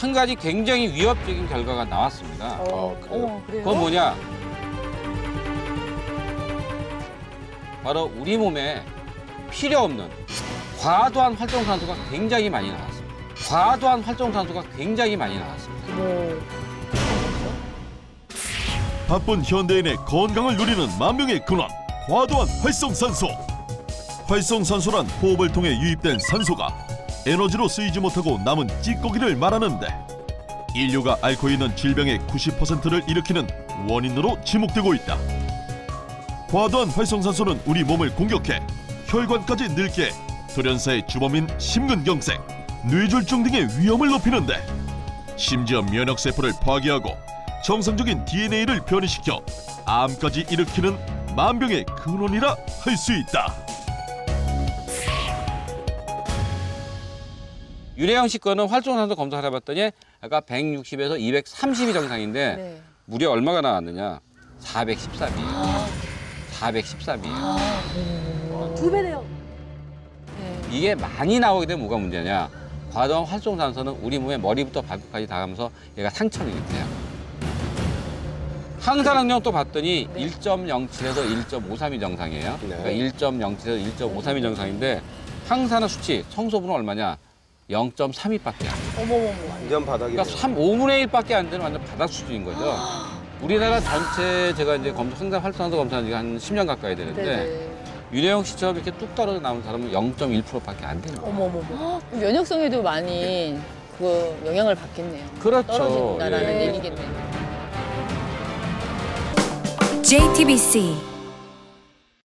한 가지 굉장히 위협적인 결과가 나왔습니다. 어, 그래요? 어머, 그래요? 그건 뭐냐? 바로 우리 몸에 필요 없는 과도한 활성산소가 굉장히 많이 나왔습니다. 과도한 활성산소가 굉장히 많이 나왔습니다. 어머. 바쁜 현대인의 건강을 누리는 만병의 근원 과도한 활성산소 활성산소란 호흡을 통해 유입된 산소가 에너지로 쓰이지 못하고 남은 찌꺼기를 말하는데 인류가 앓고 있는 질병의 90%를 일으키는 원인으로 지목되고 있다 과도한 활성산소는 우리 몸을 공격해 혈관까지 늙게 돌연사의 주범인 심근경색 뇌졸중 등의 위험을 높이는데 심지어 면역세포를 파괴하고 정상적인 DNA를 변이시켜 암까지 일으키는 만병의 근원이라 할 수 있다. 유래형 씨 거는 활성산소 검사를 해봤더니 아까 160에서 230이 정상인데 네. 무려 얼마가 나왔느냐? 413이에요. 413이에요. 두 배네요. 네. 이게 많이 나오게 되면 뭐가 문제냐? 과도한 활성산소는 우리 몸의 머리부터 발끝까지 다 가면서 얘가 상처를. 항산항량 또 봤더니 네. 1.07에서 1.53이 정상이에요. 네. 그러니까 1.07에서 1.53이 정상인데 항산화 수치 청소부는 얼마냐? 0.32밖에 안 돼요. 어머머머. 완전 바닥이네요. 그러니까 3, 5분의 1밖에 안 되는 완전 바닥 수준인 거죠. 우리나라 전체 제가 이제 검, 항산 활성산소 검사한 지가 한 10년 가까이 되는데 네네. 윤혜영 씨처럼 이렇게 뚝 떨어져 나온 사람은 0.1%밖에 안 되는 거예요. 어머머머. 면역성에도 많이 그 영향을 받겠네요. 그렇죠. 떨어진다라는 예. 얘기겠네요. JTBC